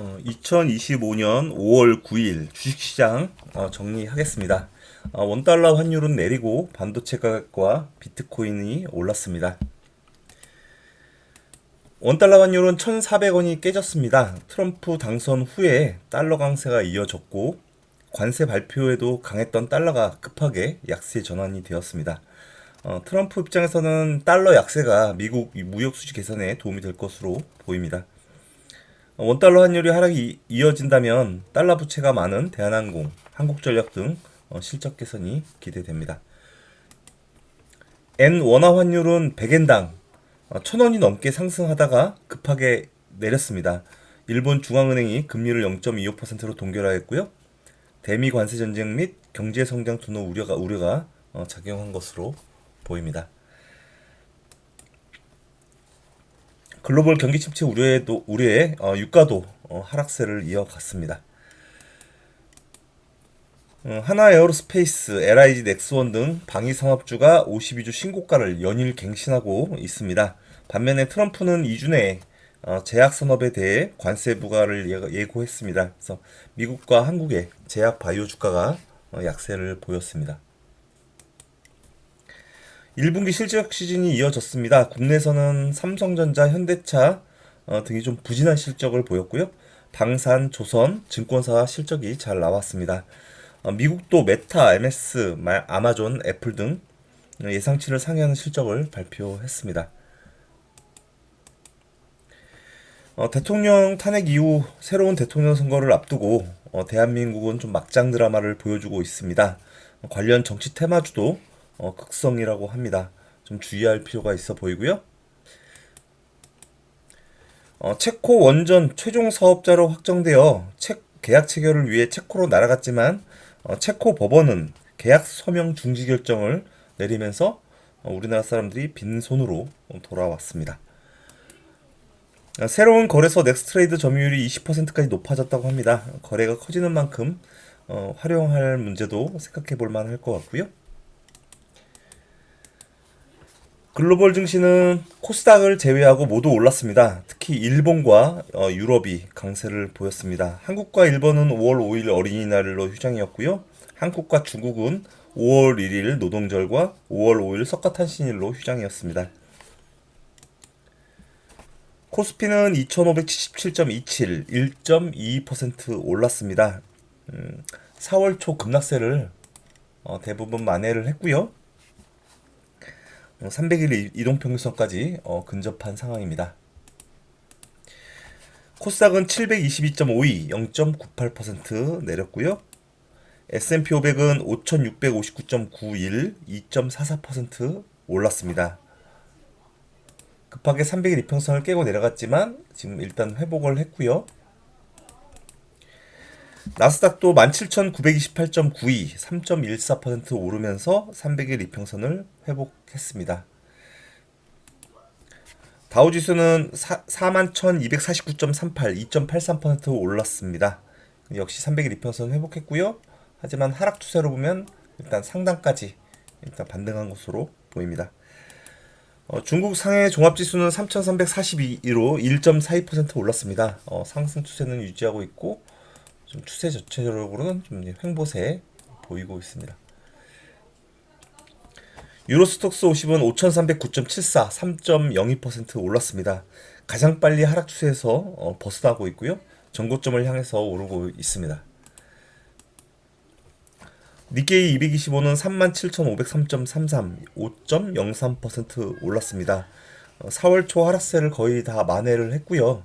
어, 2025년 5월 9일 주식시장 어, 정리하겠습니다. 어, 원달러 환율은 내리고 반도체 가격과 비트코인이 올랐습니다. 원달러 환율은 1,400원이 깨졌습니다. 트럼프 당선 후에 달러 강세가 이어졌고 관세 발표에도 강했던 달러가 급하게 약세 전환이 되었습니다. 어, 트럼프 입장에서는 달러 약세가 미국 이 무역 수지 개선에 도움이 될 것으로 보입니다. 어, 원달러 환율이 하락이 이- 이어진다면 달러 부채가 많은 대한항공, 한국전력 등 어, 실적 개선이 기대됩니다. 엔 원화 환율은 100엔당 1000원이 넘게 상승하다가 급하게 내렸습니다. 일본 중앙은행이 금리를 0.25%로 동결하였고요. 대미 관세 전쟁 및 경제 성장 둔화 우려가 우려가 어, 작용한 것으로 보입니다. 글로벌 경기 침체 우려에도 우려에 어, 유가도 어, 하락세를 이어갔습니다. 어, 하나 에어로스페이스, LIG 넥스원 등 방위 산업주가 52주 신고가를 연일 갱신하고 있습니다. 반면에 트럼프는 이주 내에 어, 제약 산업에 대해 관세 부과를 예- 예고했습니다. 그래서 미국과 한국의 제약 바이오 주가가 어, 약세를 보였습니다. 1분기 실적 시즌이 이어졌습니다. 국내에서는 삼성전자, 현대차 어, 등이 좀 부진한 실적을 보였고요. 방산, 조선, 증권사 실적이 잘 나왔습니다. 어, 미국도 메타, MS, 마- 아마존, 애플 등 예상치를 상회하는 실적을 발표했습니다. 어, 대통령 탄핵 이후 새로운 대통령 선거를 앞두고 어, 대한민국은 좀 막장 드라마를 보여주고 있습니다. 어, 관련 정치 테마주도 어, 극성이라고 합니다. 좀 주의할 필요가 있어 보이고요. 어, 체코 원전 최종 사업자로 확정되어 체, 계약 체결을 위해 체코로 날아갔지만 어, 체코 법원은 계약 서명 중지 결정을 내리면서 어, 우리나라 사람들이 빈손으로 어, 돌아왔습니다. 어, 새로운 거래소 넥스트레이드 점유율이 20%까지 높아졌다고 합니다. 거래가 커지는 만큼 어, 활용할 문제도 생각해 볼 만할 것 같고요. 글로벌 증시는 코스닥을 제외하고 모두 올랐습니다. 특히 일본과 어, 유럽이 강세를 보였습니다. 한국과 일본은 5월 5일 어린이날로 휴장이었고요. 한국과 중국은 5월 1일 노동절과 5월 5일 석가탄신일로 휴장이었습니다. 코스피는 2577.27, 1.22% 올랐습니다. 음, 4월 초 급락세를 어, 대부분 만회를 했고요. 300일 이동평균선까지 어, 근접한 상황입니다. 코스닥은 722.52, 0.98% 내렸고요. S&P 500은 5659.91, 2.44% 올랐습니다. 급하게 300일 이평선을 깨고 내려갔지만 지금 일단 회복을 했고요. 나스닥도 17,928.92, 3.14% 오르면서 300일 이평선을 회복했습니다. 다우지수는 41,249.38, 2.83% 올랐습니다. 역시 300일 이평선 회복했고요. 하지만 하락 추세로 보면 일단 상단까지 일단 반등한 것으로 보입니다. 어, 중국 상해 종합지수는 3,342로 1.42% 올랐습니다. 어, 상승 추세는 유지하고 있고 좀 추세 자체적으로는 좀 횡보세 보이고 있습니다. 유로스톡스 50은 5,309.74, 3.02% 올랐습니다. 가장 빨리 하락 추세에서 어, 벗어나고 있고요. 전고점을 향해서 오르고 있습니다. 니케이 225는 37,503.33, 5.03% 올랐습니다. 어, 4월 초 하락세를 거의 다 만회를 했고요.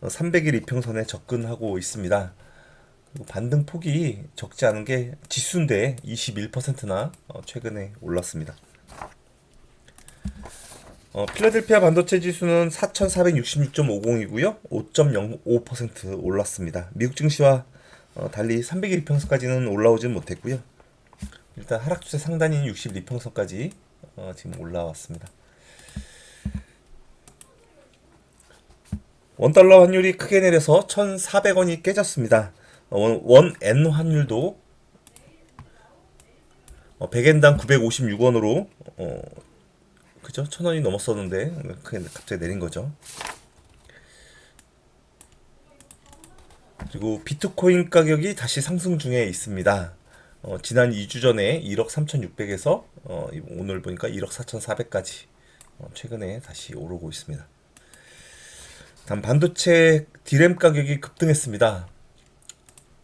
300일 이평선에 접근하고 있습니다. 반등 폭이 적지 않은 게 지수인데 21%나 어, 최근에 올랐습니다. 어, 필라델피아 반도체 지수는 4,466.50이고요. 5.05% 올랐습니다. 미국 증시와 어, 달리 300일 이평선까지는 올라오진 못했고요. 일단 하락 추세 상단인 62 평선까지 어, 지금 올라왔습니다. 원달러 환율이 크게 내려서 1,400원이 깨졌습니다. 어, 원, 원 N 환율도 어, 100엔당 956원으로 어, 그죠? 1,000원이 넘었었는데 크게 갑자기 내린 거죠. 그리고 비트코인 가격이 다시 상승 중에 있습니다. 어, 지난 2주 전에 1억 3,600에서 어, 오늘 보니까 1억 4,400까지 어, 최근에 다시 오르고 있습니다. 다음 반도체 디램 가격이 급등했습니다.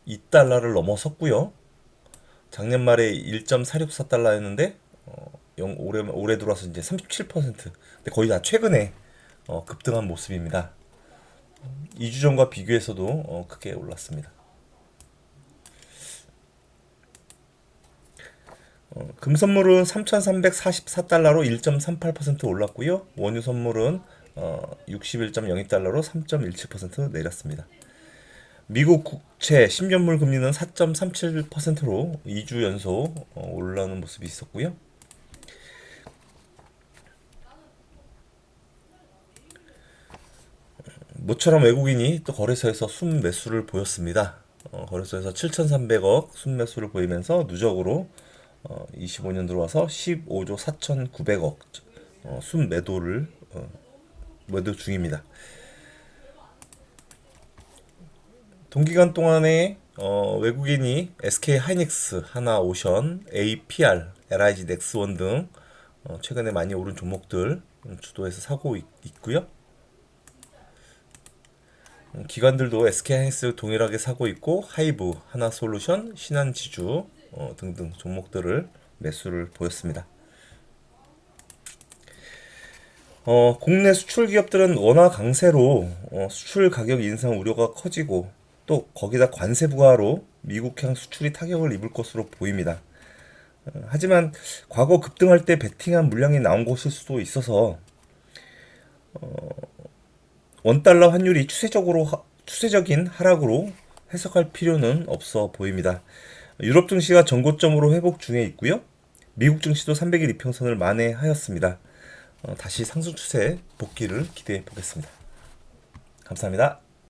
2달러를 넘어섰고요. 작년 말에 1.464달러였는데 어, 영- 올해 올해 들어와서 이제 37%. 근데 거의 다 최근에 어, 급등한 모습입니다. 2주 전과 비교해서도 어, 크게 올랐습니다. 어, 금 선물은 3,344달러로 1.38% 올랐고요. 원유 선물은 어, 61.02달러로 3.17% 내렸습니다. 미국 국채 10년물 금리는 4.37%로 2주 연속 어, 올라오는 모습이 있었고요. 모처럼 외국인이 또 거래소에서 순 매수를 보였습니다. 어, 거래소에서 7,300억 순 매수를 보이면서 누적으로 어, 25년 들어와서 15조 4,900억 어, 순 매도를 어, 매도 중입니다. 동기간 동안에 어, 외국인이 SK 하이닉스, 하나 오션, APR, LIG 넥스원 등 어, 최근에 많이 오른 종목들 음, 주도해서 사고 있, 있고요. 음, 기관들도 SK 하이닉스 동일하게 사고 있고 하이브, 하나 솔루션, 신한지주 어, 등등 종목들을 매수를 보였습니다. 어, 국내 수출 기업들은 원화 강세로 어, 수출 가격 인상 우려가 커지고 또 거기다 관세 부과로 미국향 수출이 타격을 입을 것으로 보입니다. 어, 하지만 과거 급등할 때 베팅한 물량이 나온 곳일 수도 있어서 원달러 환율이 추세적으로 하- 추세적인 하락으로 해석할 필요는 없어 보입니다. 유럽 증시가 전고점으로 회복 중에 있고요. 미국 증시도 300일 이평선을 만회하였습니다. 어, 다시 상승 추세 복귀를 기대해 보겠습니다. 감사합니다.